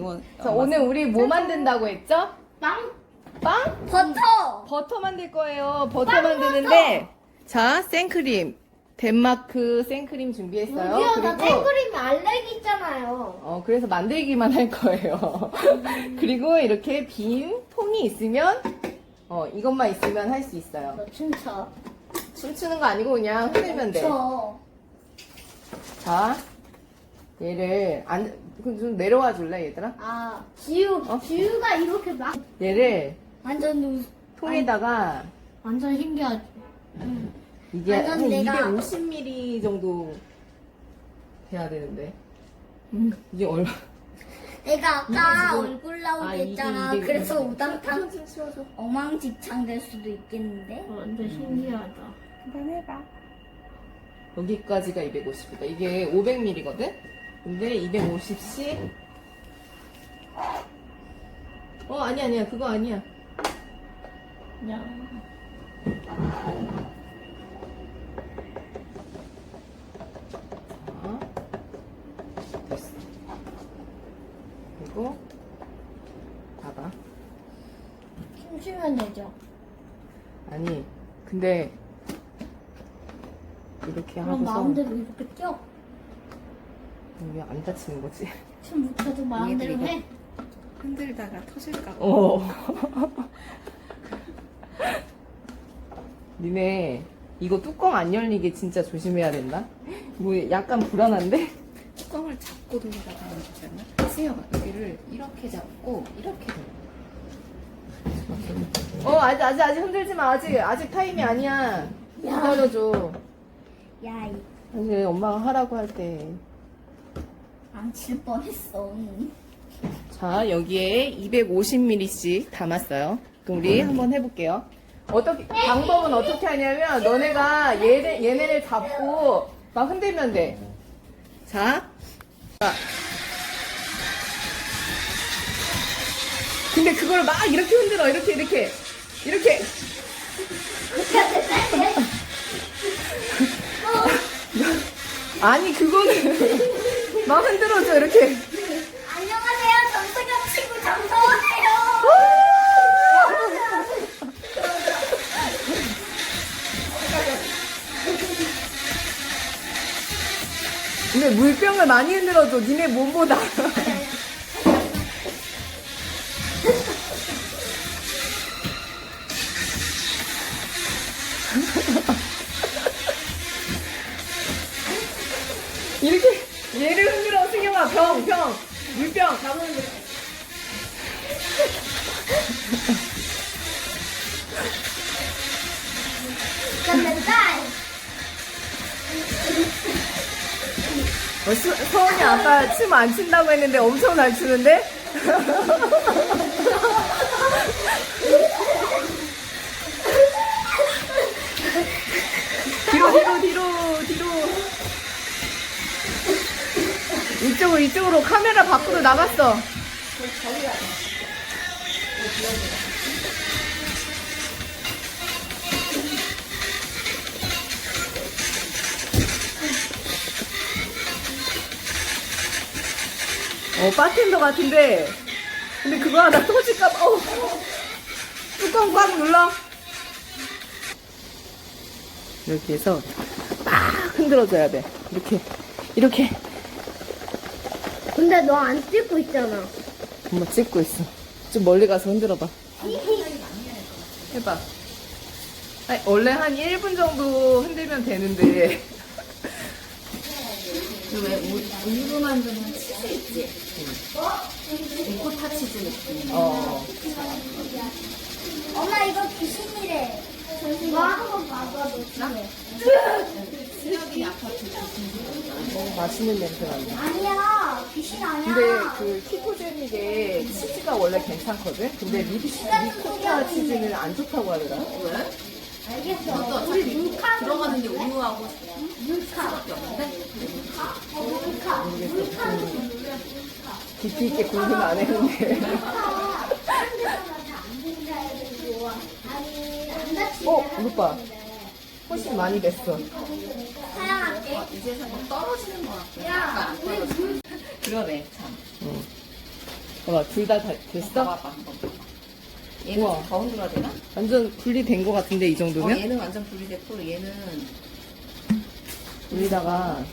이거 자, 오늘 우리 뭐 만든다고 했죠? 빵 빵? 버터 버터 만들 거예요. 버터 만드는데 자, 생크림. 덴마크 생크림 준비했어요. 여기요 나 생크림이 알레르기 있잖아요 어, 그래서 만들기만 할 거예요. 그리고 이렇게 빈 통이 있으면 어, 이것만 있으면 할 수 있어요. 너 춤춰 춤추는 거 아니고 그냥 흔들면 돼. 춰 자, 얘를 안, 그좀 내려와 줄래, 얘들아? 아, 지우, 어? 지우가 이렇게 막 얘를 완전 눈- 통에다가 완전 신기하지. 이게 완전 한 내가- 250ml 정도 돼야 되는데. 음, 이게 얼마? 내가 아까 얼굴 나오게 아, 이게- 했잖아. 이게- 그래서 이게- 우당탕 좀 치워줘. 엉망진창 될 수도 있겠는데. 완전 신기하다. 한번 해봐. 여기까지가 250이다. 이게 500ml거든? 근데 250씩. 어, 아니야, 아니야. 그거 아니야. 그냥 자, 됐어. 그리고, 봐봐. 춤추면 되죠. 아니, 근데, 이렇게 그럼 하고서, 마음대로 이렇게 뛰어. 이게 안 다치는 거지? 춤 못춰도 마음대로 이거- 해. 흔들다가 터질까 봐. 어. 니네 이거 뚜껑 안 열리게 진짜 조심해야 된다. 뭐 약간 불안한데? 뚜껑을 잡고 돌리다가 하는 거잖아. 수영아 여기를 이렇게 잡고 이렇게 돌려. 어 아직 아직 아직 흔들지 마. 아직 아직 타임이 아니야. 기다려줘. 야, 이 사실 엄마가 하라고 할 때. 망칠 뻔했어. 자 여기에 250ml씩 담았어요. 그럼 우리 한번 해볼게요. 어떻게 방법은 어떻게 하냐면 너네가 얘네 얘네를 잡고 막 흔들면 돼. 자. 자. 근데 그걸 막 이렇게 흔들어 이렇게 이렇게 이렇게 아니 그거는 막 흔들어줘 이렇게 안녕하세요. 정승현 친구 정서원이에요. 근데 물병을 많이 흔들어줘. 니네 몸보다. 어, 수, 서원이 아까 춤 안 춘다고 했는데 엄청 잘 추는데? 뒤로, 뒤로, 뒤로, 뒤로. 이쪽으로, 이쪽으로 카메라 밖으로 나갔어. 어, 바텐더 같은데. 근데 그거 하나 터질까봐, 어. 뚜껑 꽉 눌러. 이렇게 해서 막 흔들어줘야 돼. 이렇게, 이렇게. 근데 너 안 찍고 있잖아. 엄마 찍고 있어. 좀 멀리 가서 흔들어봐. 해봐. 아니, 원래 한 1분 정도 흔들면 되는데. 왜 우유 만드는 치즈 있지? 리코타 치즈 느낌. 어. 엄마 이거 귀신이래. 와 한번 봐봐 너. 수혁이 아파트 너무 맛있는 냄새 난다. 아니야 귀신 아니야. 근데 그 키토제닉에 치즈가 원래 괜찮거든? 근데 리, 리코타 치즈는 안 좋다고 하더라. 왜? 알겠어. 또 우리 어차피 물카 들어가는 게 우유하고 물카. 수밖에 없는데? 어 물카. 물카는 깊이 있게 공부는 안 했는데. 물카. 다른 데서는 잘안 된다 해가지고 아니 안 다치게 어, 이것 봐. 훨씬 많이 됐어. 사양할게. 이제서 뭐 떨어지는 것 같아. 야, 우리. 물 그러네 참. 봐봐, 둘 다 됐어? 봐봐. 얘는 우와. 더 흔들어야 되나? 완전 분리된 것 같은데, 이 어, 정도면? 얘는 완전 분리됐고 얘는 여기다가.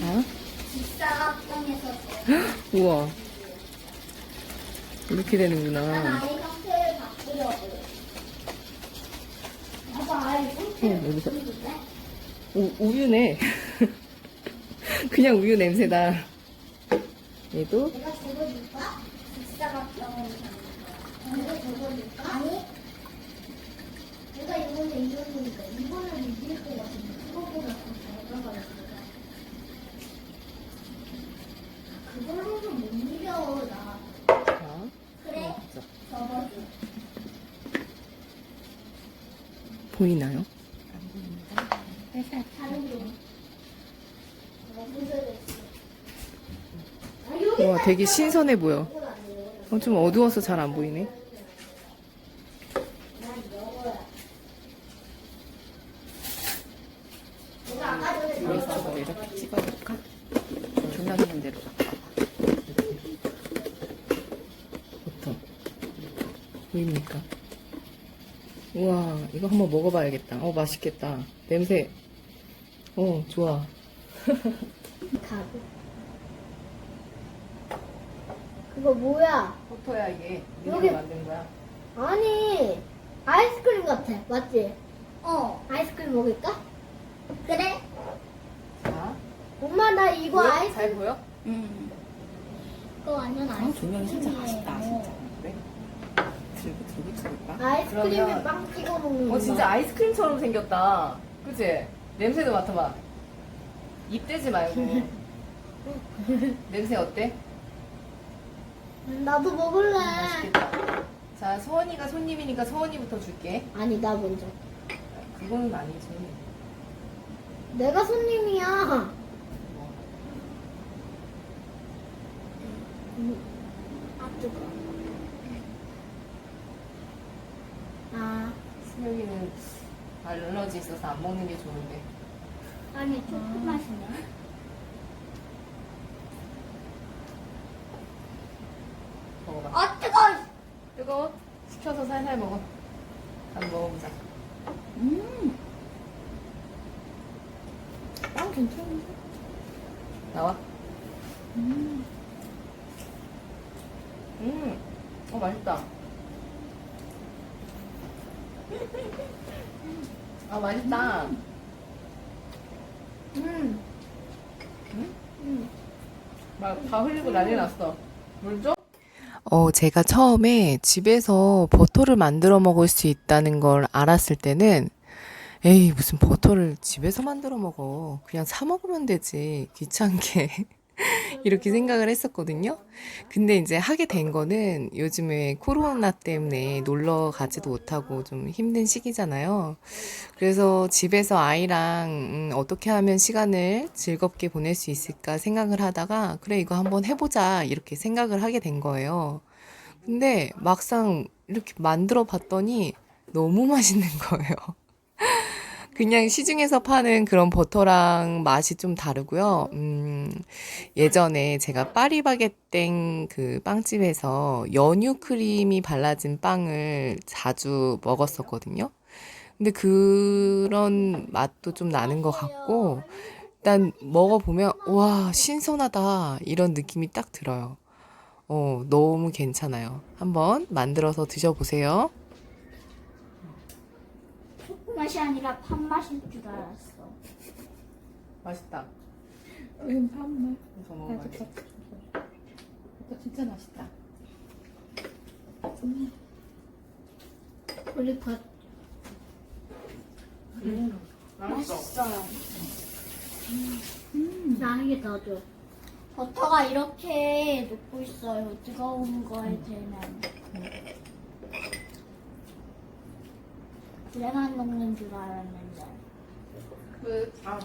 자, 직사각형에서 우와. 이렇게 난 되는구나. 바꾸려고. 봐봐, 형태를 응, 여기서. 바꾸는데? 우, 우유네. 그냥 우유 냄새다. 얘도 내가? 내가 적어줄까? 아니. 내가 이번에 이겼으니까 이번엔 이길 것 같은데 그거보다 더잘 가가지고. 그걸로는 못 이겨 나. 자, 그래. 적어줘. 보이나요? 다른 거. 어, 무서웠어. 아, 여기 와, 되게 신선해 보여. 어, 좀 어두워서 잘 안 보이네. 이렇게 찍어볼까? 있는 대로 어떤? 보입니까? 우와, 이거 한번 먹어봐야겠다. 어, 맛있겠다. 냄새. 어, 좋아. 가고. 그거 뭐야? 버터야, 이게. 여기- 만든 거야. 아니 아이스크림 같아 맞지? 어 아이스크림 먹을까? 그래 자, 엄마 나 이거 보여? 아이스 잘 보여? 음. 이거 완전 아, 조명이 진짜 맛있다 진짜 그래? 들고 들고 들을까? 아이스크림에 그러면- 빵 찍어 먹는 어, 진짜 아이스크림처럼 생겼다. 그치? 냄새도 맡아봐. 입 대지 말고. 냄새 어때? 나도 먹을래 맛있겠다. 자, 서원이가 손님이니까 서원이부터 줄게. 아니 나 먼저 그거는 아니지. 내가 손님이야 아 뜨거 아 수명이는 알러지 있어서 안 먹는 게 좋은데. 아니 조금 맛이네 먹어봐. 아 뜨거 뜨거워? 식혀서 살살 먹어. 한번 먹어보자. 음. 빵 괜찮은데? 나와. 음. 음, 어, 맛있다. 아, 맛있다. 음. 음. 막다 흘리고 난리 났어. 물 줘? 어, 제가 처음에 집에서 버터를 만들어 먹을 수 있다는 걸 알았을 때는 에이, 무슨 버터를 집에서 만들어 먹어. 그냥 사 먹으면 되지. 귀찮게. 이렇게 생각을 했었거든요. 근데 이제 하게 된 거는 요즘에 코로나 때문에 놀러 가지도 못하고 좀 힘든 시기잖아요. 그래서 집에서 아이랑 음, 어떻게 하면 시간을 즐겁게 보낼 수 있을까 생각을 하다가 그래 이거 한번 해보자 이렇게 생각을 하게 된 거예요. 근데 막상 이렇게 만들어 봤더니 너무 맛있는 거예요. 그냥 시중에서 파는 그런 버터랑 맛이 좀 다르고요. 음, 예전에 제가 파리바게땡 그 빵집에서 연유 크림이 발라진 빵을 자주 먹었었거든요. 근데 그런 맛도 좀 나는 것 같고, 일단 먹어보면, 와, 신선하다. 이런 느낌이 딱 들어요. 어, 너무 괜찮아요. 한번 만들어서 드셔보세요. 맛이 아니라 판 맛일 줄 알았어 맛있다. 음, 밥만. 더 먹어봐. 이거 진짜 맛있다. 우리 버 맛있어. 나에게 더 줘. 버터가 이렇게 녹고 있어요. 뜨거운 거에 되면. 그래만 녹는 줄 알았는데. 그, 아,